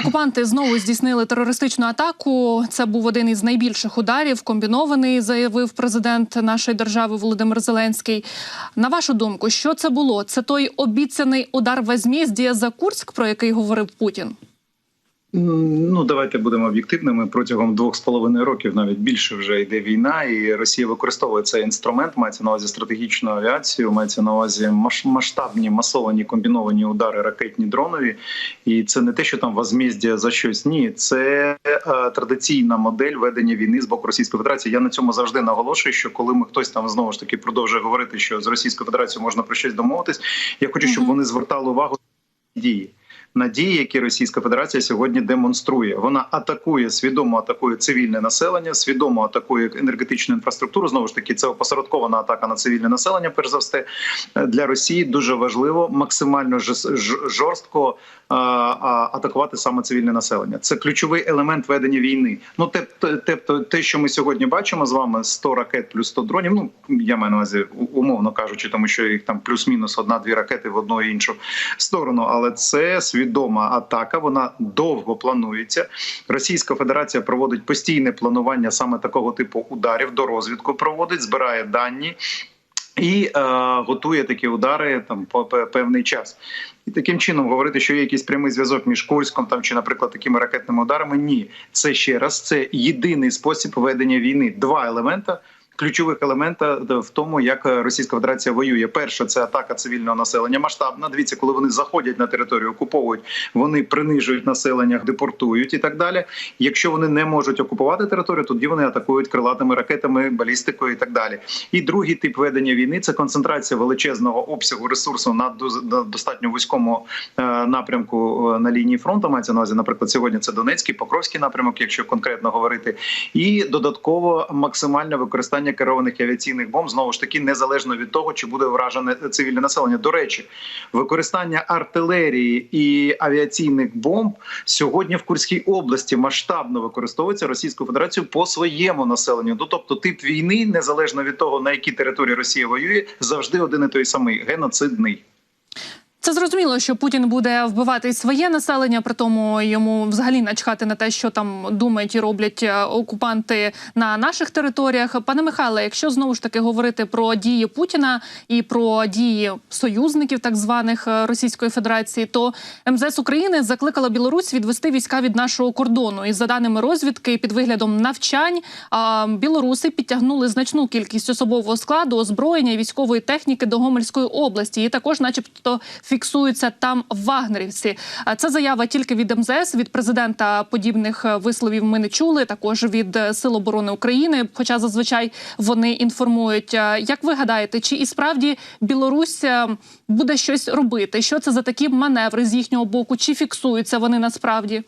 Окупанти знову здійснили терористичну атаку. Це був один із найбільших ударів. Комбінований, заявив президент нашої держави Володимир Зеленський. На вашу думку, що це було? Це той обіцяний удар возмездія за Курськ, про який говорив Путін? Ну давайте будемо об'єктивними. Протягом двох з половиною років, навіть більше вже йде війна, і Росія використовує цей інструмент. Мається на увазі стратегічну авіацію, мається на увазі масштабні масовані комбіновані удари, ракетні дронові. І це не те, що там возмездя за щось. Ні, це е, традиційна модель ведення війни з боку Російської Федерації. Я на цьому завжди наголошую, що коли ми хтось там знову ж таки продовжує говорити, що з Російською Федерацією можна про щось домовитись. Я хочу, щоб вони звертали увагу на дії. На дії, які Російська Федерація сьогодні демонструє, вона атакує свідомо атакує цивільне населення, свідомо атакує енергетичну інфраструктуру. Знову ж таки, це опосередкована атака на цивільне населення. Перш за все Е, для Росії дуже важливо максимально жорстко а, атакувати саме цивільне населення. Це ключовий елемент ведення війни. Ну те, те, що ми сьогодні бачимо з вами 100 ракет плюс 100 дронів. Ну я маю на увазі умовно кажучи, тому що їх там плюс-мінус одна-дві ракети в одну і іншу сторону. Але це свідома атака. Вона довго планується. Російська Федерація проводить постійне планування саме такого типу ударів. До розвідку проводить, збирає дані. І е, готує такі удари там по певний час, і таким чином говорити, що є якийсь прямий зв'язок між Курськом там чи, наприклад, такими ракетними ударами. Ні, це ще раз це єдиний спосіб ведення війни. Два елемента. Ключових елемента в тому, як Російська Федерація воює. Перше це атака цивільного населення масштабна. Дивіться, коли вони заходять на територію, окуповують, вони принижують населення, депортують і так далі. Якщо вони не можуть окупувати територію, тоді вони атакують крилатими ракетами, балістикою і так далі. І другий тип ведення війни це концентрація величезного обсягу ресурсу на достатньо вузькому е, напрямку е, на лінії фронту. Мається на увазі, наприклад, сьогодні це Донецький, Покровський напрямок, якщо конкретно говорити, і додатково максимальне використання керованих авіаційних бомб знову ж таки незалежно від того, чи буде вражене цивільне населення. До речі, використання артилерії і авіаційних бомб сьогодні в Курській області масштабно використовується Російською Федерацією по своєму населенню. Ну, тобто тип війни, незалежно від того на якій території Росія воює, завжди один і той самий геноцидний. Це зрозуміло, що Путін буде вбивати своє населення, при тому йому взагалі начхати на те, що там думають і роблять е, окупанти на наших територіях. Пане Михайле, якщо знову ж таки говорити про дії Путіна і про дії союзників, так званих е, Російської Федерації, то МЗС України закликала Білорусь відвести війська від нашого кордону. І за даними розвідки, під виглядом навчань білоруси підтягнули значну кількість особового складу, озброєння і військової техніки до Гомельської області. І також, начебто, фіксуються там вагнерівці. Це заява тільки від МЗС, від президента подібних е, висловів ми не чули. Також від е, Сил оборони України. Хоча зазвичай вони інформують. Е, Як ви гадаєте, чи і справді Білорусь буде щось робити? Що це за такі маневри з їхнього боку? Чи фіксуються вони насправді?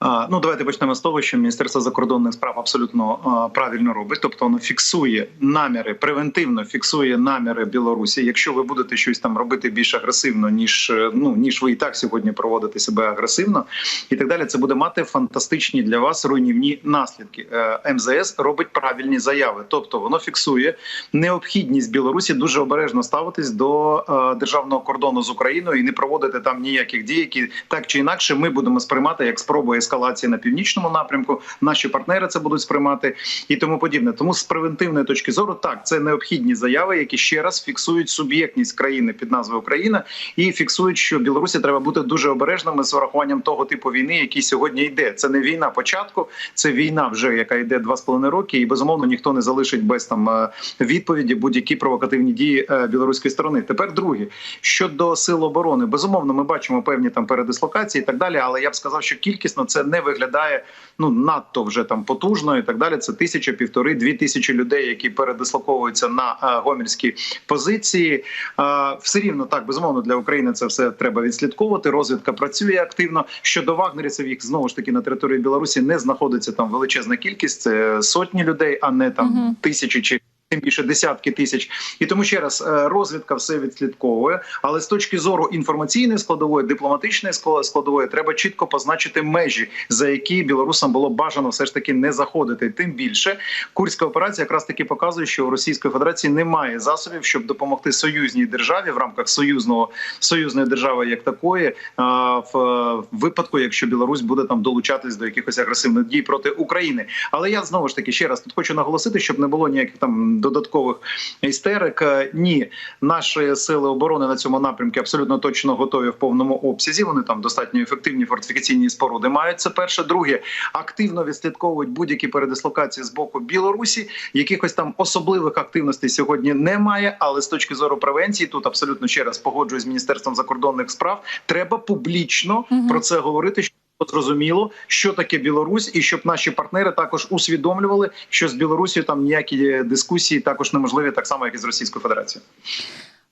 Ну, давайте почнемо з того, що Міністерство закордонних справ абсолютно правильно робить. Тобто воно фіксує наміри, превентивно фіксує наміри Білорусі. Якщо ви будете щось там робити більш агресивно, ніж е, ну ніж ви і так сьогодні проводите себе агресивно, і так далі, це буде мати фантастичні для вас руйнівні наслідки. Е, МЗС робить правильні заяви, тобто воно фіксує необхідність Білорусі дуже обережно ставитись до е, державного кордону з Україною і не проводити там ніяких дій, які так чи інакше ми будемо сприймати як спробу ескалації на північному напрямку. Наші партнери це будуть сприймати і тому подібне. Тому з превентивної точки зору, так це необхідні заяви, які ще раз фіксують суб'єктність країни під назвою Україна і фіксують, що Білорусі треба бути дуже обережними з урахуванням того типу війни, який сьогодні йде. Це не війна початку, це війна, вже яка йде два з половиною роки, і безумовно ніхто не залишить без там е, відповіді будь-які провокативні дії е, білоруської сторони. Тепер друге щодо сил оборони, безумовно, ми бачимо певні там передислокації і так далі. Але я б сказав, що кількісно це не виглядає ну надто вже там потужно і так далі. Це тисяча, півтори, дві тисячі людей, які передислоковуються на е, гомельські позиції. Е, Все рівно так безумовно для України це все треба відслідковувати. Розвідка працює активно. Щодо вагнерівців, їх знову ж таки на території Білорусі не знаходиться там величезна кількість. Це сотні людей, а не там Мгм. тисячі чи тим більше десятки тисяч. І тому ще раз е, розвідка все відслідковує. Але з точки зору інформаційної складової, дипломатичної скла- складової, треба чітко позначити межі, за які білорусам було бажано все ж таки не заходити. Тим більше курська операція якраз таки показує, що у Російської Федерації немає засобів, щоб допомогти союзній державі в рамках союзного союзної держави як такої, а, в е, випадку, якщо Білорусь буде там долучатись до якихось агресивних дій проти України. Але я знову ж таки ще раз тут хочу наголосити, щоб не було ніяких там додаткових істерик. Е, Ні, наші сили оборони на цьому напрямку абсолютно точно готові в повному обсязі. Вони там достатньо ефективні фортифікаційні споруди мають. Це перше. Друге, активно відслідковують будь-які передислокації з боку Білорусі. Якихось там особливих активностей сьогодні немає. Але з точки зору превенції, тут абсолютно ще раз погоджуюсь з міністерством закордонних справ. Треба публічно Мгм. про це говорити. Зрозуміло, що таке Білорусь, і щоб наші партнери також усвідомлювали, що з Білорусією там ніякі дискусії також неможливі, так само як і з Російською Федерацією.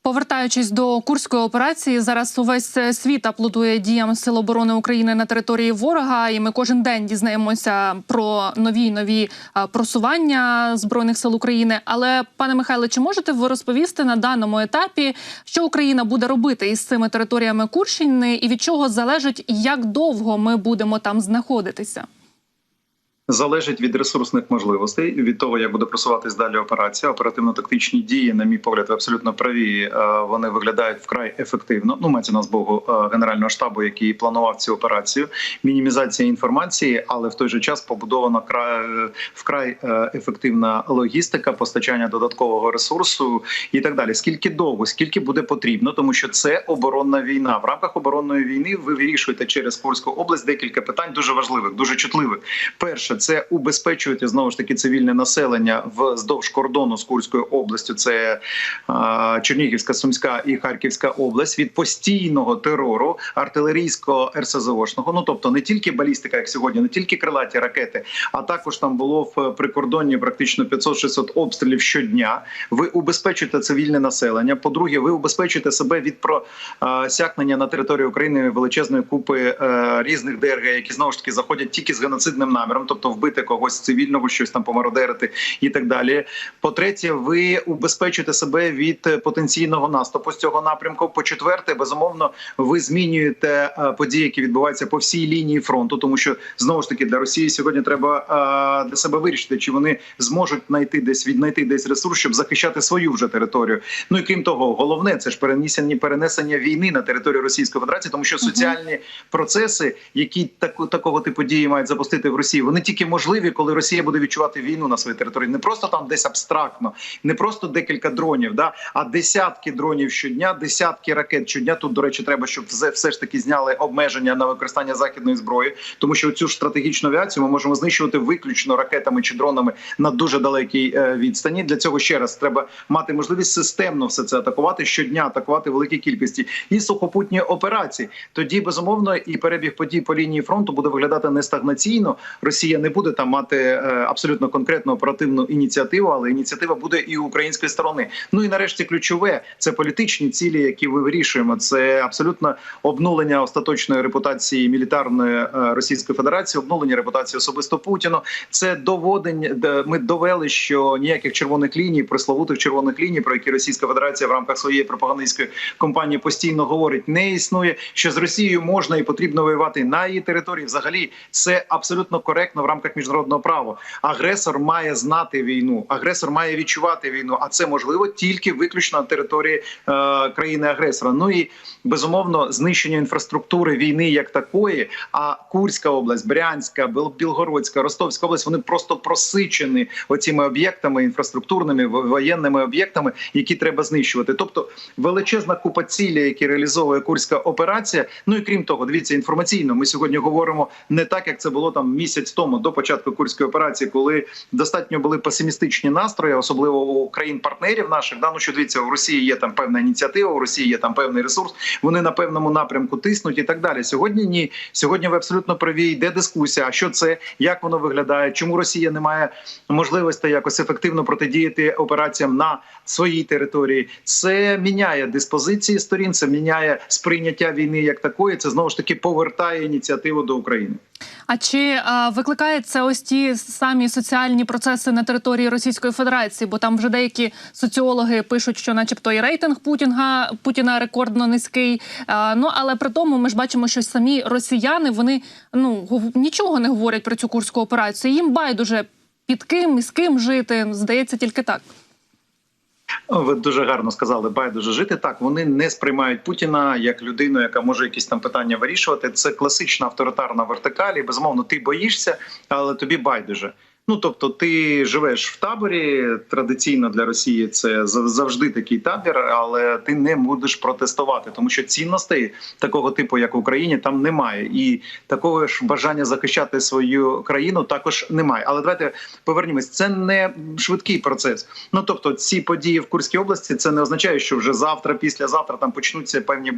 Повертаючись до курської операції, зараз увесь е, світ аплодує діям Сил оборони України на території ворога, і ми кожен день дізнаємося про нові нові е, просування збройних сил України. Але пане Михайле, чи можете ви розповісти на даному етапі, що Україна буде робити із цими територіями Курщини, і від чого залежить, як довго ми будемо там знаходитися? Залежить від ресурсних можливостей, від того, як буде просуватись далі операція. Оперативно-тактичні дії, на мій погляд, ви абсолютно праві. е, Вони виглядають вкрай ефективно. Ну, мається на з Богу е, генерального штабу, який планував цю операцію. Мінімізація інформації, але в той же час побудована край вкрай е, ефективна логістика, постачання додаткового ресурсу і так далі. Скільки довго, скільки буде потрібно, тому що це оборонна війна. В рамках оборонної війни ви вирішуєте через Курську область декілька питань дуже важливих, дуже чутливих. Перше, це убезпечувати знову ж таки цивільне населення вздовж кордону з Курською областю. Це Чернігівська, Сумська і Харківська область від постійного терору артилерійського РСЗОшного. Ну тобто не тільки балістика, як сьогодні, не тільки крилаті ракети, а також там було в прикордонні практично 500-600 обстрілів щодня. Ви убезпечуєте цивільне населення. По-друге, ви убезпечуєте себе від просякнення на території України величезної купи е, різних ДРГ, які знову ж таки заходять тільки з геноцидним наміром, тобто вбити когось цивільного, щось там помародерити і так далі. По-третє, ви убезпечуєте себе від е, потенційного наступу з цього напрямку. По-четверте, безумовно, ви змінюєте е, події, які відбуваються по всій лінії фронту, тому що знову ж таки для Росії сьогодні треба е, для себе вирішити, чи вони зможуть знайти десь віднайти десь ресурс, щоб захищати свою вже територію. Ну і крім того, головне це ж перенесення перенесення війни на територію Російської Федерації, тому що соціальні процеси, які таку такого типу дії мають запустити в Росії, вони тільки можливі, коли Росія буде відчувати війну на своїй території. Не просто там десь абстрактно, не просто декілька дронів, да а десятки дронів щодня, десятки ракет щодня. Тут до речі, треба, щоб все, ж таки зняли обмеження на використання західної зброї, тому що цю ж стратегічну авіацію ми можемо знищувати виключно ракетами чи дронами на дуже далекій е, відстані. Для цього ще раз треба мати можливість системно все це атакувати щодня, атакувати великі кількості і сухопутні операції. Тоді безумовно і перебіг подій по лінії фронту буде виглядати не стагнаційно. Росія не буде там мати е, абсолютно конкретну оперативну ініціативу, але ініціатива буде і української сторони. Ну і нарешті ключове це політичні цілі, які ми вирішуємо. Це абсолютно обнулення остаточної репутації мілітарної е, Російської Федерації, обнулення репутації особисто Путіну. Це доводення, ми довели, що ніяких червоних ліній, пресловутих червоних ліній, про які Російська Федерація в рамках своєї пропагандистської кампанії постійно говорить, не існує. Що з Росією можна і потрібно воювати на її території. Взагалі, це абсолютно коректно в рамках міжнародного права. Агресор має знати війну, агресор має відчувати війну. А це можливо тільки виключно на території е, країни-агресора. Ну і безумовно знищення інфраструктури війни як такої. А Курська область, Брянська, Білгородська, Ростовська область вони просто просичені оціми об'єктами інфраструктурними воєнними об'єктами, які треба знищувати. Тобто величезна купа цілі, які реалізовує Курська операція. Ну і крім того, дивіться інформаційно. Ми сьогодні говоримо не так, як це було там місяць тому до початку курської операції, коли достатньо були песимістичні настрої, особливо у країн-партнерів наших. Да, ну що дивіться, у Росії є там певна ініціатива, у Росії є там певний ресурс. Вони на певному напрямку тиснуть і так далі. Сьогодні ні. Сьогодні ви абсолютно праві. Йде дискусія. А що це, як воно виглядає? Чому Росія не має можливості якось ефективно протидіяти операціям на своїй території? Це міняє диспозиції сторін, це міняє сприйняття війни як такої. Це знову ж таки повертає ініціативу до України. А чи а, викликає це ось ті самі соціальні процеси на території Російської Федерації? Бо там вже деякі соціологи пишуть, що, начебто, і рейтинг Путінга Путіна рекордно низький. А, ну але при тому ми ж бачимо, що самі росіяни вони ну нічого не говорять про цю курську операцію. Їм байдуже під ким і з ким жити. Здається, тільки так. Ви дуже гарно сказали, байдуже жити. Так вони не сприймають Путіна як людину, яка може якісь там питання вирішувати. Це класична авторитарна вертикаль. І, безумовно, ти боїшся, але тобі байдуже. Ну тобто, ти живеш в таборі. Традиційно для Росії це зав- завжди такий табір, але ти не будеш протестувати, тому що цінностей такого типу, як в Україні, там немає, і такого ж бажання захищати свою країну також немає. Але давайте повернімось. Це не швидкий процес. Ну тобто, ці події в Курській області це не означає, що вже завтра, післязавтра там почнуться певні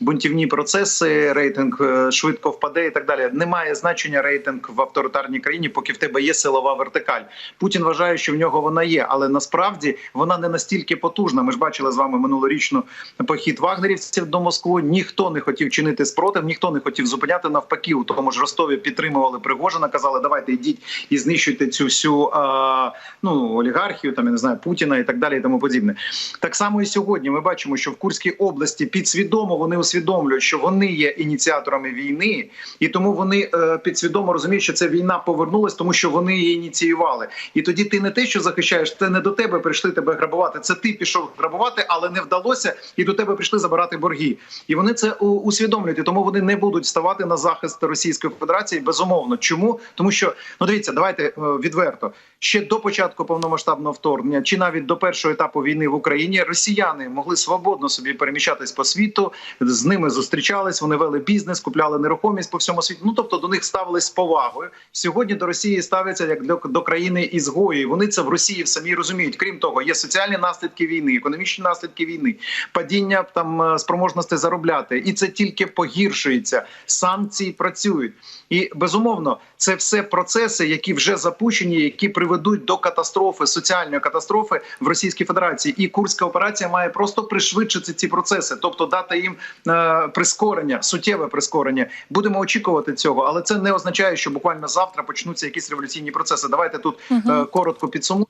бунтівні процеси. Рейтинг е, швидко впаде і так далі. Немає значення рейтинг в авторитарній країні, поки в тебе є силова вертикаль. Путін вважає, що в нього вона є, але насправді вона не настільки потужна. Ми ж бачили з вами минулорічну похід вагнерівців до Москви. Ніхто не хотів чинити спротив, ніхто не хотів зупиняти. Навпаки, у тому ж Ростові підтримували Пригожина. Казали, давайте йдіть і знищуйте цю всю а, ну олігархію, там я не знаю Путіна і так далі, і тому подібне. Так само і сьогодні ми бачимо, що в Курській області підсвідомо вони усвідомлюють, що вони є ініціаторами війни, і тому вони е, підсвідомо розуміють, що ця війна повернулась, тому що вони її ініціювали. І тоді ти не те, що захищаєш, це не до тебе прийшли тебе грабувати. Це ти пішов грабувати, але не вдалося, і до тебе прийшли забирати борги. І вони це усвідомлюють, і тому вони не будуть ставати на захист Російської Федерації. Безумовно, чому тому, що ну дивіться, давайте е, відверто ще до початку повномасштабного вторгнення, чи навіть до першого етапу війни в Україні, росіяни могли свободно собі переміщатись по світу, з ними зустрічались, вони вели бізнес, купляли нерухомість по всьому світу. Ну тобто до них ставились з повагою. Сьогодні до Росії ставляться як до, до країни ізгої. Вони це в Росії самі розуміють. Крім того, є соціальні наслідки війни, економічні наслідки війни, падіння там е, спроможності заробляти, і це тільки погіршується. Санкції працюють, і безумовно, це все процеси, які вже запущені, які приведуть до катастрофи, соціальної катастрофи в Російській Федерації. І курська операція має просто пришвидшити ці процеси, тобто дати їм е, прискорення, суттєве прискорення. Будемо очікувати цього, але це не означає, що буквально завтра почнуться якісь революційні процеси. Давайте тут е, коротко підсумуємо.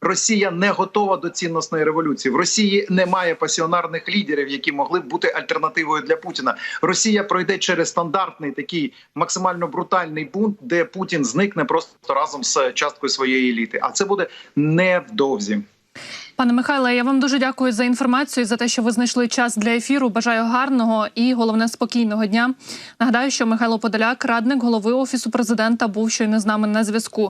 Росія не готова до цінностної революції. В Росії немає пасіонарних лідерів, які могли б бути альтернативою для Путіна. Росія пройде через стандартний такий максимально брутальний бунт, де Путін зникне просто разом з часткою своєї еліти. А це буде невдовзі. Пане Михайле, я вам дуже дякую за інформацію, за те, що ви знайшли час для ефіру. Бажаю гарного і головне спокійного дня. Нагадаю, що Михайло Подоляк, радник голови офісу президента, був щойно з нами на зв'язку.